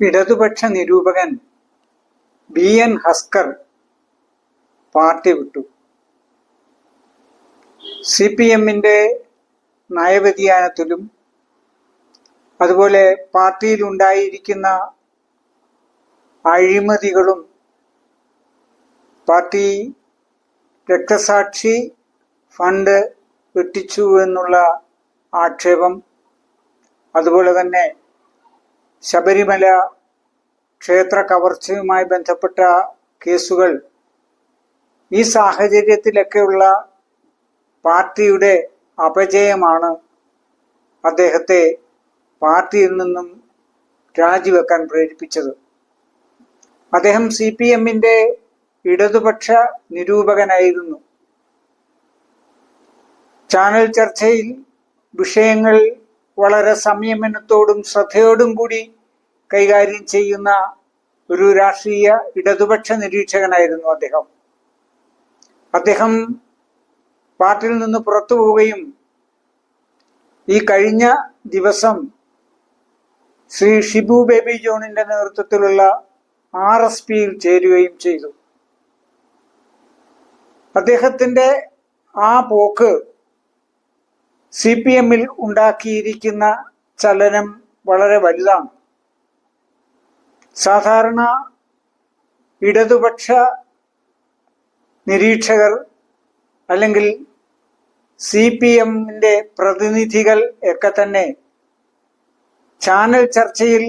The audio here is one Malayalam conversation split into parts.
ഇടതുപക്ഷ നിരൂപകൻ ബി എൻ. ഹസ്കർ പാർട്ടി വിട്ടു. സി. പി. എമ്മിന്റെ നയവ്യതിയാനത്തിലും അതുപോലെ പാർട്ടിയിൽ ഉണ്ടായിരിക്കുന്ന അഴിമതികളും പാർട്ടി രക്തസാക്ഷി ഫണ്ട് വെട്ടിച്ചു എന്നുള്ള ആക്ഷേപം അതുപോലെ തന്നെ ശബരിമല ക്ഷേത്ര കവർച്ചയുമായി ബന്ധപ്പെട്ട കേസുകൾ ഈ സാഹചര്യത്തിലൊക്കെയുള്ള പാർട്ടിയുടെ അപജയമാണ് അദ്ദേഹത്തെ പാർട്ടിയിൽ നിന്നും രാജിവെക്കാൻ പ്രേരിപ്പിച്ചത്. അദ്ദേഹം സി പി എമ്മിന്റെ ഇടതുപക്ഷ നിരൂപകനായിരുന്നു. ചാനൽ ചർച്ചയിൽ വിഷയങ്ങൾ വളരെ സംയമനത്തോടും ശ്രദ്ധയോടും കൂടി കൈകാര്യം ചെയ്യുന്ന ഒരു രാഷ്ട്രീയ ഇടതുപക്ഷ നിരീക്ഷകനായിരുന്നു അദ്ദേഹം. അദ്ദേഹം പാർട്ടിയിൽ നിന്ന് പുറത്തു പോവുകയും ഈ കഴിഞ്ഞ ദിവസം ശ്രീ ഷിബു ബേബി ജോണിന്റെ നേതൃത്വത്തിലുള്ള ആർ എസ് പിയിൽ ചേരുകയും ചെയ്തു. അദ്ദേഹത്തിന്റെ ആ പോക്ക് സി പി എമ്മിൽ ഉണ്ടാക്കിയിരിക്കുന്ന ചലനം വളരെ വലുതാണ്. സാധാരണ ഇടതുപക്ഷ നിരീക്ഷകർ അല്ലെങ്കിൽ സി പി എമ്മിന്റെ പ്രതിനിധികൾ ഒക്കെ തന്നെ ചാനൽ ചർച്ചയിൽ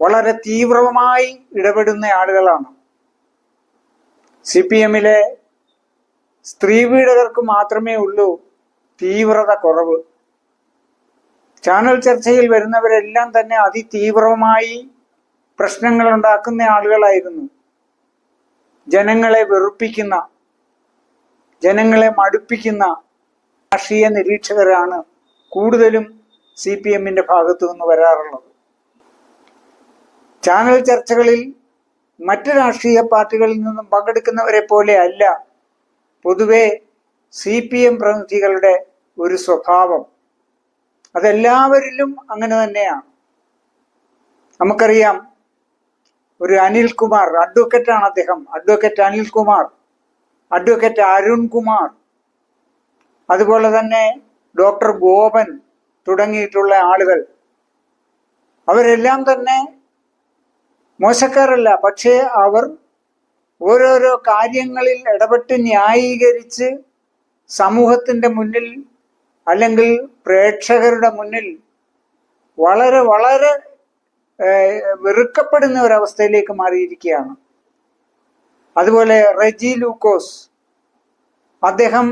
വളരെ തീവ്രമായി ഇടപെടുന്ന ആളുകളാണ്. സി പി എമ്മിലെ സ്ത്രീ പീഡകർക്ക് മാത്രമേ ഉള്ളൂ തീവ്രത കുറവ്. ചാനൽ ചർച്ചയിൽ വരുന്നവരെല്ലാം തന്നെ അതിതീവ്രമായി പ്രശ്നങ്ങൾ ഉണ്ടാക്കുന്ന ആളുകളായിരുന്നു. ജനങ്ങളെ വെറുപ്പിക്കുന്ന ജനങ്ങളെ മടുപ്പിക്കുന്ന രാഷ്ട്രീയ നിരീക്ഷകരാണ് കൂടുതലും സി പി എമ്മിന്റെ ഭാഗത്തു നിന്ന് വരാറുള്ളത്. ചാനൽ ചർച്ചകളിൽ മറ്റ് രാഷ്ട്രീയ പാർട്ടികളിൽ നിന്നും പങ്കെടുക്കുന്നവരെ പോലെ അല്ല പൊതുവെ സി പി എം പ്രതിനിധികളുടെ ഒരു സ്വഭാവം. അതെല്ലാവരിലും അങ്ങനെ തന്നെയാണ്. നമുക്കറിയാം ഒരു അനിൽകുമാർ അഡ്വക്കറ്റാണ് അദ്ദേഹം. അഡ്വക്കറ്റ് അനിൽകുമാർ അഡ്വക്കറ്റ് അരുൺകുമാർ അതുപോലെ തന്നെ ഡോക്ടർ ഗോപൻ തുടങ്ങിയിട്ടുള്ള ആളുകൾ. അവരെല്ലാം തന്നെ മോശക്കാരല്ല പക്ഷേ അവർ ഓരോരോ കാര്യങ്ങളിൽ ഇടപെട്ട് ന്യായീകരിച്ച് സമൂഹത്തിന്റെ മുന്നിൽ അല്ലെങ്കിൽ പ്രേക്ഷകരുടെ മുന്നിൽ വളരെ വളരെ വെറുക്കപ്പെടുന്ന ഒരവസ്ഥയിലേക്ക് മാറിയിരിക്കുകയാണ്. അതുപോലെ റെജി ലൂക്കോസ് അദ്ദേഹം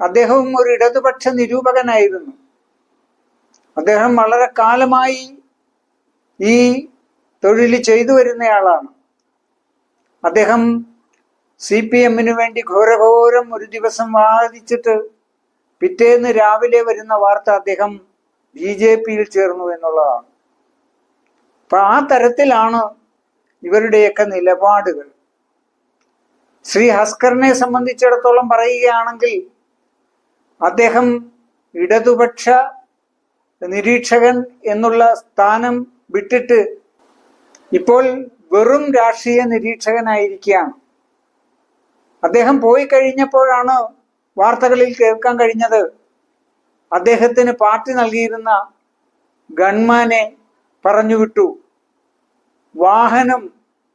അദ്ദേഹവും ഒരു ഇടതുപക്ഷ നിരൂപകനായിരുന്നു. അദ്ദേഹം വളരെ കാലമായി ഈ തൊഴിൽ ചെയ്തു വരുന്നയാളാണ്. അദ്ദേഹം സി പി എമ്മിന് വേണ്ടി ഘോരഘോരം ഒരു ദിവസം വാദിച്ചിട്ട് പിറ്റേന്ന് രാവിലെ വരുന്ന വാർത്ത അദ്ദേഹം ബി ജെ പിയിൽ ചേർന്നു എന്നുള്ളതാണ്. അപ്പൊ ആ തരത്തിലാണ് ഇവരുടെയൊക്കെ നിലപാടുകൾ. ശ്രീ ഹസ്കറിനെ സംബന്ധിച്ചിടത്തോളം പറയുകയാണെങ്കിൽ അദ്ദേഹം ഇടതുപക്ഷ നിരീക്ഷകൻ എന്നുള്ള സ്ഥാനം വിട്ടിട്ട് ഇപ്പോൾ വെറും രാഷ്ട്രീയ നിരീക്ഷകനായിരിക്കുകയാണ്. അദ്ദേഹം പോയി കഴിഞ്ഞപ്പോഴാണ് വാർത്തകളിൽ കേൾക്കാൻ കഴിഞ്ഞത് അദ്ദേഹത്തിന് പാർട്ടി നൽകിയിരുന്ന ഗൺമാനെ പറഞ്ഞുവിട്ടു വാഹനം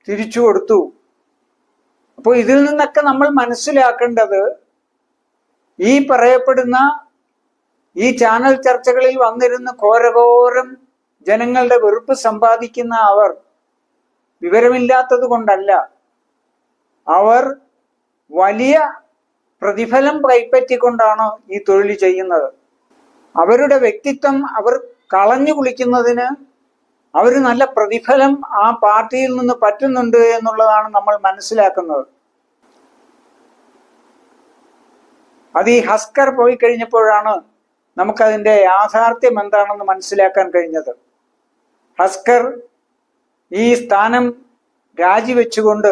തിരിച്ചു കൊടുത്തു. അപ്പോൾ ഇതിൽ നിന്നൊക്കെ നമ്മൾ മനസ്സിലാക്കേണ്ടത് ഈ പറയപ്പെടുന്ന ഈ ചാനൽ ചർച്ചകളിൽ വന്നിരുന്ന് ഘോരഘോരം ജനങ്ങളുടെ വെറുപ്പ് സമ്പാദിക്കുന്ന അവർ വിവരമില്ലാത്തത് കൊണ്ടല്ല. അവർ വലിയ പ്രതിഫലം കൈപ്പറ്റിക്കൊണ്ടാണ് ഈ തൊഴിൽ ചെയ്യുന്നത്. അവരുടെ വ്യക്തിത്വം അവർ കളഞ്ഞു കുളിക്കുന്നതിന് അവർ നല്ല പ്രതിഫലം ആ പാർട്ടിയിൽ നിന്ന് പറ്റുന്നുണ്ട് എന്നുള്ളതാണ് നമ്മൾ മനസ്സിലാക്കുന്നത്. അത് ഈ ഹസ്കർ പോയി കഴിഞ്ഞപ്പോഴാണ് നമുക്കതിന്റെ യാഥാർത്ഥ്യം എന്താണെന്ന് മനസ്സിലാക്കാൻ കഴിഞ്ഞത്. ഹസ്കർ ഈ സ്ഥാനം രാജിവെച്ചുകൊണ്ട്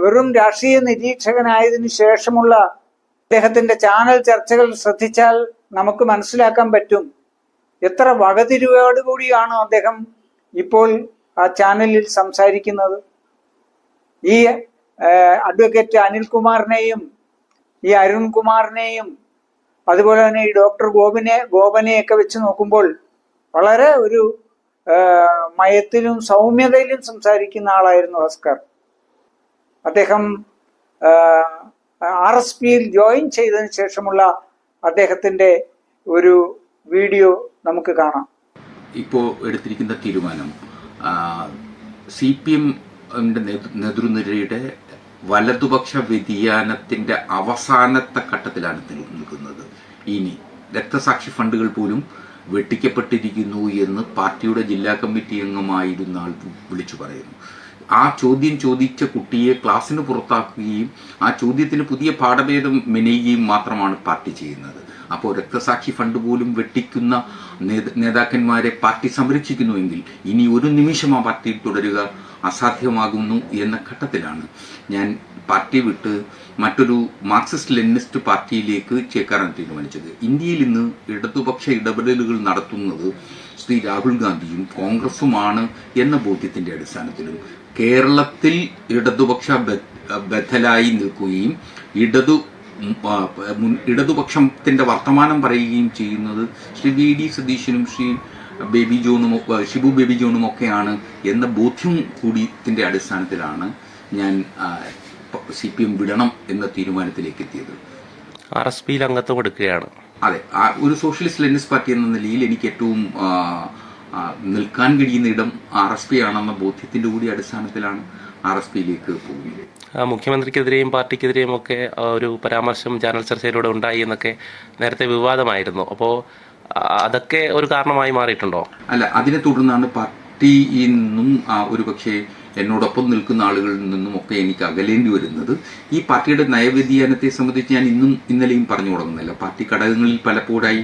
വെറും രാഷ്ട്രീയ നിരീക്ഷകനായതിനു ശേഷമുള്ള അദ്ദേഹത്തിന്റെ ചാനൽ ചർച്ചകൾ ശ്രദ്ധിച്ചാൽ നമുക്ക് മനസ്സിലാക്കാൻ പറ്റും. എത്ര വകതിരിവോടുകൂടിയാണ് അദ്ദേഹം ഇപ്പോൾ ആ ചാനലിൽ സംസാരിക്കുന്നത്? ഈ അഡ്വക്കേറ്റ് അനിൽകുമാറിനെയും ഈ അരുൺകുമാറിനെയും അതുപോലെ തന്നെ ഈ ഡോക്ടർ ഗോപിനെ ഗോപനെയൊക്കെ വെച്ച് നോക്കുമ്പോൾ വളരെ ഒരു മയത്തിലും സൗമ്യതയിലും സംസാരിക്കുന്ന ആളായിരുന്നു ഹസ്കർ. അദ്ദേഹം ആർ എസ് പിയിൽ ജോയിൻ ചെയ്തതിന് ശേഷമുള്ള അദ്ദേഹത്തിന്റെ ഒരു വീഡിയോ നമുക്ക് കാണാം. ഇപ്പോ എടുത്തിരിക്കുന്ന തീരുമാനം സി പി എമ്മിന്റെ നേതൃനിരയുടെ വലതുപക്ഷ വ്യതിയാനത്തിന്റെ അവസാനത്തെ ഘട്ടത്തിലാണ് നിൽക്കുന്നത്. ഇനി രക്തസാക്ഷി ഫണ്ടുകൾ പോലും വെട്ടിക്കപ്പെട്ടിരിക്കുന്നു എന്ന് പാർട്ടിയുടെ ജില്ലാ കമ്മിറ്റി അംഗമായിരുന്ന ആൾ വിളിച്ചു പറയുന്നു. ആ ചോദ്യം ചോദിച്ച കുട്ടിയെ ക്ലാസ്സിന് പുറത്താക്കുകയും ആ ചോദ്യത്തിന് പുതിയ പാഠഭേദം മെനയുകയും മാത്രമാണ് പാർട്ടി ചെയ്യുന്നത്. അപ്പോൾ രക്തസാക്ഷി ഫണ്ട് പോലും വെട്ടിക്കുന്ന നേതാക്കന്മാരെ പാർട്ടി സംരക്ഷിക്കുന്നുവെങ്കിൽ ഇനി ഒരു നിമിഷം ആ പാർട്ടിയിൽ തുടരുക അസാധ്യമാകുന്നു എന്ന ഘട്ടത്തിലാണ്. ഞാൻ പാർട്ടി വിട്ട് മറ്റൊരു മാർക്സിസ്റ്റ് ലെനിസ്റ്റ് പാർട്ടിയിലേക്ക് ചേക്കാറാൻ തീരുമാനിച്ചത്. ഇന്ത്യയിൽ ഇന്ന് ഇടതുപക്ഷ ഇടപെടലുകൾ നടത്തുന്നത് ശ്രീ രാഹുൽ ഗാന്ധിയും കോൺഗ്രസുമാണ് എന്ന ബോധ്യത്തിന്റെ അടിസ്ഥാനത്തിലും കേരളത്തിൽ ഇടതുപക്ഷ ബദലായി നിൽക്കുകയും ഇടതു ഇടതുപക്ഷത്തിന്റെ വർത്തമാനം പറയുകയും ചെയ്യുന്നത് ശ്രീ വി ഡി സതീശനും ശ്രീ ബേബി ജോണും ഷിബു ബേബി ജോണും ഒക്കെയാണ് എന്ന ബോധ്യം കൂടിയതിന്റെ അടിസ്ഥാനത്തിലാണ് ഞാൻ സി പി എം വിടണം എന്ന തീരുമാനത്തിലേക്ക് എത്തിയത്. ആർ എസ് പിയിൽ അംഗത്വം കൊടുക്കുകയാണ് അതെ ഒരു സോഷ്യലിസ്റ്റ് ലെനിസ്റ്റ് പാർട്ടി എന്ന നിലയിൽ എനിക്ക് ഏറ്റവും നിൽക്കാൻ കഴിയുന്ന ഇടം ആർ എസ് പി ആണെന്ന ബോധ്യത്തിന്റെ കൂടി അടിസ്ഥാനത്തിലാണ് ആർ എസ് പിയിലേക്ക് പോകുന്നത്. മുഖ്യമന്ത്രിക്കെതിരെയും പാർട്ടിക്കെതിരെയും ഒക്കെ ഒരു പരാമർശം ചാനൽ ചർച്ചയിലൂടെ ഉണ്ടായി എന്നൊക്കെ നേരത്തെ വിവാദമായിരുന്നു. അപ്പോൾ അതൊക്കെ ഒരു കാരണമായി മാറിയിട്ടുണ്ടോ? അല്ല അതിനെ തുടർന്നാണ് പാർട്ടിയിൽ നിന്നും ഒരു ഒരുപക്ഷെ എന്നോടൊപ്പം നിൽക്കുന്ന ആളുകളിൽ നിന്നും ഒക്കെ എനിക്ക് അകലേണ്ടി വരുന്നത്. ഈ പാർട്ടിയുടെ നയവ്യതിയാനത്തെ സംബന്ധിച്ച് ഞാൻ ഇന്നും ഇന്നലെയും പറഞ്ഞു തുടങ്ങുന്നില്ല. പാർട്ടി ഘടകങ്ങളിൽ പലപ്പോഴായി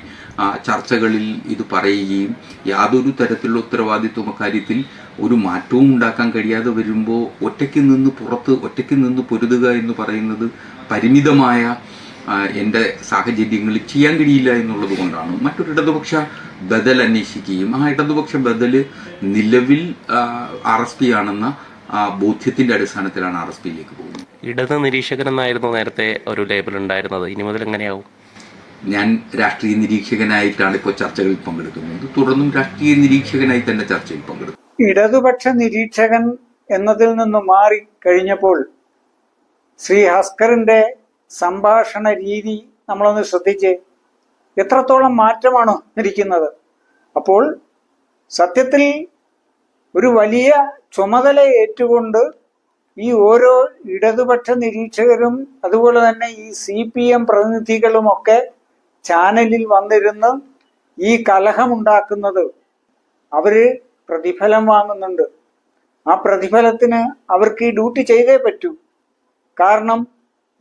ചർച്ചകളിൽ ഇത് പറയുകയും യാതൊരു തരത്തിലുള്ള ഉത്തരവാദിത്വം അക്കാര്യത്തിൽ ഒരു മാറ്റവും ഉണ്ടാക്കാൻ കഴിയാതെ വരുമ്പോൾ ഒറ്റയ്ക്ക് നിന്ന് പുറത്ത് ഒറ്റയ്ക്ക് നിന്ന് പൊരുതുക എന്ന് പറയുന്നത് പരിമിതമായ ആ, എന്റെ സാഹചര്യങ്ങളിൽ ചെയ്യാൻ കഴിയില്ല എന്നുള്ളത് കൊണ്ടാണ്. മറ്റൊരു ഇടതുപക്ഷ ബദൽ അന്വേഷിക്കുകയും ആ ഇടതുപക്ഷ ബദൽ നിലവിൽ ആർ എസ് പി ആണെന്ന ആ, ബോധ്യത്തിന്റെ അടിസ്ഥാനത്തിലാണ് ആർ എസ് പിയിലേക്ക് പോകുന്നത്. ഇടത് നിരീക്ഷകൻ എന്നായിരുന്നു നേരത്തെ ഒരു ലേബൽ ഉണ്ടായിരുന്നത്. ഇനി മുതൽ എങ്ങനെയാവും? ഞാൻ രാഷ്ട്രീയ നിരീക്ഷകനായിട്ടാണ് ഇപ്പോൾ ചർച്ചകളിൽ പങ്കെടുക്കുന്നത്. തുടർന്നും രാഷ്ട്രീയ നിരീക്ഷകനായി തന്നെ ചർച്ചയിൽ പങ്കെടുക്കും. ഇടതുപക്ഷ നിരീക്ഷകൻ എന്നതിൽ നിന്ന് മാറി കഴിഞ്ഞപ്പോൾ ശ്രീ ഹസ്കറിന്റെ സംഭാഷണ രീതി നമ്മളൊന്ന് ശ്രദ്ധിച്ച് എത്രത്തോളം മാറ്റമാണ് ഇരിക്കുന്നത്. അപ്പോൾ സത്യത്തിൽ ഒരു വലിയ ചുമതല ഏറ്റുകൊണ്ട് ഈ ഓരോ ഇടതുപക്ഷ നിരീക്ഷകരും അതുപോലെ തന്നെ ഈ സി പി എം പ്രതിനിധികളുമൊക്കെ ചാനലിൽ വന്നിരുന്ന് ഈ കലഹമുണ്ടാക്കുന്നത് അവർ പ്രതിഫലം വാങ്ങുന്നുണ്ട്. ആ പ്രതിഫലത്തിന് അവർക്ക് ഈ ഡ്യൂട്ടി ചെയ്തേ പറ്റൂ. കാരണം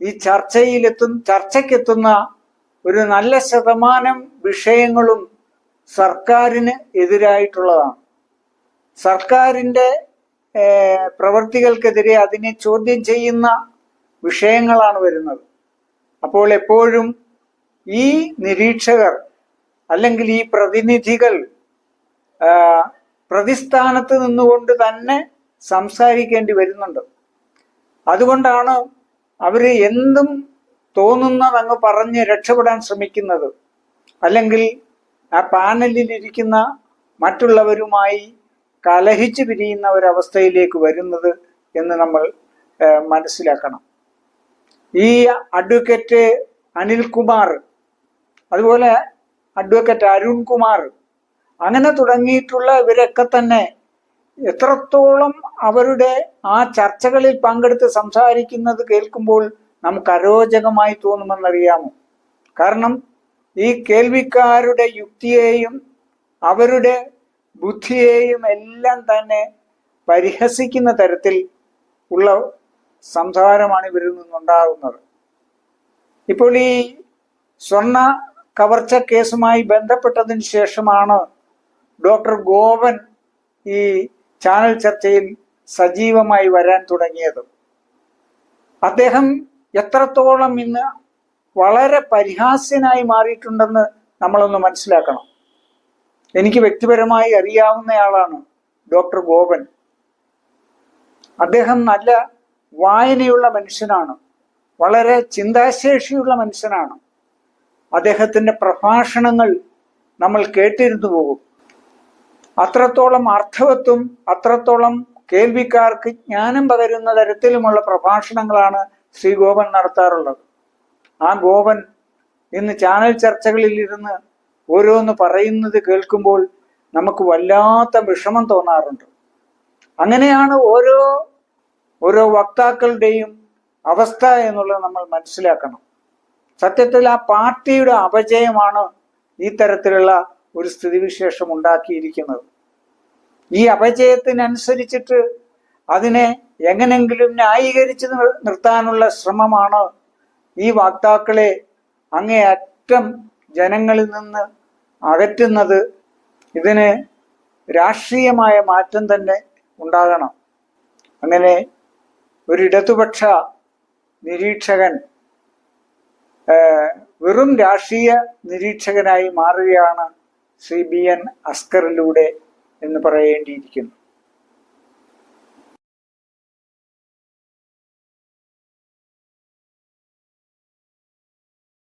ഈ ചർച്ചയിലെത്തുന്ന ചർച്ചയ്ക്കെത്തുന്ന ഒരു നല്ല ശതമാനം വിഷയങ്ങളും സർക്കാരിന് എതിരായിട്ടുള്ളതാണ്. സർക്കാരിന്റെ ഏഹ്, പ്രവൃത്തികൾക്കെതിരെ അതിനെ ചോദ്യം ചെയ്യുന്ന വിഷയങ്ങളാണ് വരുന്നത്. അപ്പോൾ എപ്പോഴും ഈ നിരീക്ഷകർ അല്ലെങ്കിൽ ഈ പ്രതിനിധികൾ പ്രതിസ്ഥാനത്ത് നിന്നുകൊണ്ട് തന്നെ സംസാരിക്കേണ്ടി വരുന്നുണ്ട്. അതുകൊണ്ടാണ് അവർ എന്തും തോന്നുന്നത് അങ്ങ് പറഞ്ഞ് രക്ഷപ്പെടാൻ ശ്രമിക്കുന്നത്. അല്ലെങ്കിൽ ആ പാനലിൽ ഇരിക്കുന്ന മറ്റുള്ളവരുമായി കലഹിച്ചു പിരിയുന്ന ഒരവസ്ഥയിലേക്ക് വരുന്നത് എന്ന് നമ്മൾ മനസ്സിലാക്കണം. ഈ അഡ്വക്കേറ്റ് അനിൽകുമാർ അതുപോലെ അഡ്വക്കേറ്റ് അരുൺകുമാർ അങ്ങനെ തുടങ്ങിയിട്ടുള്ള ഇവരൊക്കെ തന്നെ എത്രത്തോളം അവരുടെ ആ ചർച്ചകളിൽ പങ്കെടുത്ത് സംസാരിക്കുന്നത് കേൾക്കുമ്പോൾ നമുക്ക് അരോചകമായി തോന്നുമെന്നറിയാമോ? കാരണം ഈ കേൾവിക്കാരുടെ യുക്തിയെയും അവരുടെ ബുദ്ധിയെയും എല്ലാം തന്നെ പരിഹസിക്കുന്ന തരത്തിൽ ഉള്ള സംസാരമാണ് ഇവരിൽ നിന്നുണ്ടാകുന്നത്. ഇപ്പോൾ ഈ സ്വർണ കവർച്ച കേസുമായി ബന്ധപ്പെട്ടതിന് ശേഷമാണ് ഡോക്ടർ ഗോവൻ ഈ ചാനൽ ചർച്ചയിൽ സജീവമായി വരാൻ തുടങ്ങിയത്. അദ്ദേഹം എത്രത്തോളം ഇന്ന് വളരെ പരിഹാസ്യനായി മാറിയിട്ടുണ്ടെന്ന് നമ്മളൊന്ന് മനസ്സിലാക്കണം. എനിക്ക് വ്യക്തിപരമായി അറിയാവുന്നയാളാണ് ഡോക്ടർ ഗോപൻ. അദ്ദേഹം നല്ല വായനയുള്ള മനുഷ്യനാണ്. വളരെ ചിന്താശേഷിയുള്ള മനുഷ്യനാണ്. അദ്ദേഹത്തിന്റെ പ്രഭാഷണങ്ങൾ നമ്മൾ കേട്ടിരുന്നു പോകും. അത്രത്തോളം അർത്ഥവത്വം അത്രത്തോളം കേൾവിക്കാർക്ക് ജ്ഞാനം പകരുന്ന തരത്തിലുമുള്ള പ്രഭാഷണങ്ങളാണ് ശ്രീ ഗോപൻ നടത്താറുള്ളത്. ആ ഗോപൻ ഇന്ന് ചാനൽ ചർച്ചകളിൽ ഇരുന്ന് ഓരോന്ന് പറയുന്നത് കേൾക്കുമ്പോൾ നമുക്ക് വല്ലാത്ത വിഷമം തോന്നാറുണ്ട്. അങ്ങനെയാണ് ഓരോ ഓരോ വക്താക്കളുടെയും അവസ്ഥ എന്നുള്ളത് നമ്മൾ മനസ്സിലാക്കണം. സത്യത്തിൽ ആ പാർട്ടിയുടെ അപജയമാണ് ഈ തരത്തിലുള്ള ഒരു സ്ഥിതിവിശേഷം ഉണ്ടാക്കിയിരിക്കുന്നത്. ഈ അപജയത്തിനനുസരിച്ചിട്ട് അതിനെ എങ്ങനെങ്കിലും ന്യായീകരിച്ച് നിർത്താനുള്ള ശ്രമമാണ് ഈ വാക്താക്കളെ അങ്ങേയറ്റം ജനങ്ങളിൽ നിന്ന് അകറ്റുന്നത്. ഇതിന് രാഷ്ട്രീയമായ മാറ്റം തന്നെ ഉണ്ടാകണം. അങ്ങനെ ഒരു ഇടതുപക്ഷ നിരീക്ഷകൻ വെറും രാഷ്ട്രീയ നിരീക്ഷകനായി മാറുകയാണ് ശ്രീ ബി എൻ അസ്കറിലൂടെ എന്ന് പറയേണ്ടിയിരിക്കുന്നു.